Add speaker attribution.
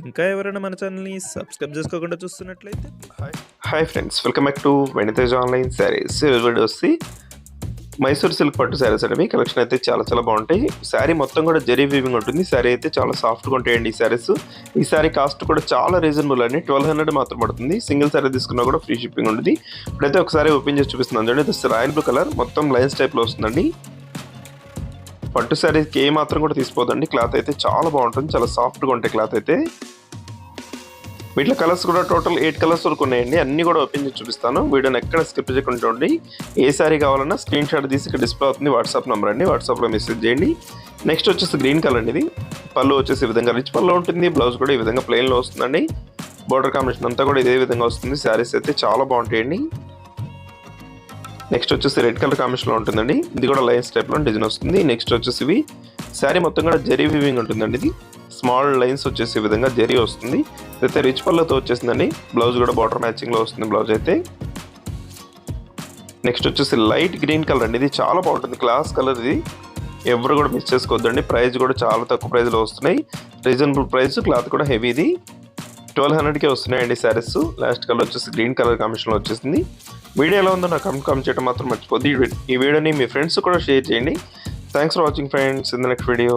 Speaker 1: ఇంకా ఎవరైనా మన ఛానల్ని సబ్స్క్రైబ్ చేసుకోకుండా చూస్తున్నట్లయితే
Speaker 2: hi friends welcome back to Venitej online saris video వచ్చి మైసూర్ సిల్క్ పట్టు శారీస్ అనేవి కలెక్షన్ అయితే చాలా చాలా బాగుంటాయి. శారీ మొత్తం కూడా జరీ వీవింగ్ ఉంటుంది. శారీ అయితే చాలా సాఫ్ట్గా ఉంటాయండి ఈ శారీస్ ఈ శారీ కాస్ట్ కూడా చాలా రీజనబుల్ అండి. ట్వెల్వ్ హండ్రెడ్ మాత్రం పడుతుంది. సింగిల్ శారీ తీసుకున్నా కూడా ఫ్రీ షిప్పింగ్ ఉంటుంది. ఇప్పుడైతే ఒకసారి ఓపెన్ చేసి చూపిస్తున్నాను. చూడండి రాయల్ బ్లూ కలర్. మొత్తం లైన్స్ టైప్లో వస్తుందండి. పట్టు శారీకి ఏ మాత్రం కూడా తీసిపోదండి క్లాత్ అయితే చాలా బాగుంటుంది. చాలా సాఫ్ట్గా ఉంటాయి క్లాత్ అయితే. వీటిలో కలర్స్ కూడా టోటల్ ఎయిట్ కలర్స్ వరకు ఉన్నాయండి. అన్ని కూడా ఓపెన్ చేసి చూపిస్తాను. వీడియోని ఎక్కడ స్కిప్ చేయకుండా చూడండి. ఏ సారీ కావాలన్నా స్క్రీన్ షాట్ తీసి ఇక్కడ డిస్ప్లే అవుతుంది. వాట్సాప్ నెంబర్ అండి. వాట్సాప్లో మెసేజ్ చేయండి. నెక్స్ట్ వచ్చేసి గ్రీన్ కలర్ అండి ఇది. పళ్ళు వచ్చేసి ఈ విధంగా రిచ్ పళ్ళు ఉంటుంది. బ్లౌజ్ కూడా ఈ విధంగా ప్లెయిన్లో వస్తుందండి. బోర్డర్ కాంబినేషన్ అంతా కూడా ఇదే విధంగా వస్తుంది. శారీస్ అయితే చాలా బాగుంటాయండి. నెక్స్ట్ వచ్చేసి రెడ్ కలర్ కాంబినేషన్లో ఉంటుందండి. ఇది కూడా లైన్స్ టైప్లో డిజైన్ వస్తుంది. నెక్స్ట్ వచ్చేసి ఇవి శారీ మొత్తం కూడా జరీ వివింగ్ ఉంటుందండి ఇది. స్మాల్ లైన్స్ వచ్చేసి విధంగా జరీ వస్తుంది. అయితే రిచ్ పళ్ళతో వచ్చేసిందండి. బ్లౌజ్ కూడా బార్డర్ మ్యాచింగ్లో వస్తుంది బ్లౌజ్ అయితే. నెక్స్ట్ వచ్చేసి లైట్ గ్రీన్ కలర్ అండి. ఇది చాలా బాగుంటుంది. క్లాస్ కలర్ ఇది. ఎవరు కూడా మిస్ చేసుకోవద్దండి. ప్రైస్ కూడా చాలా తక్కువ ప్రైస్లో వస్తున్నాయి. రీజనబుల్ ప్రైస్ క్లాత్ కూడా హెవీ ఇది. ట్వెల్వ్ హండ్రెడ్కే వస్తున్నాయండి శారీస్. లాస్ట్ కలర్ వచ్చేసి గ్రీన్ కలర్ కాంబినేషన్లో వచ్చేసింది. వీడియో ఎలా ఉందో నాకు కమెంట్ కామెంట్ చేయడం మాత్రం మర్చిపోద్ది ఈ వీడియోని మీ ఫ్రెండ్స్ కూడా షేర్ చేయండి. Thanks for watching friends in the next video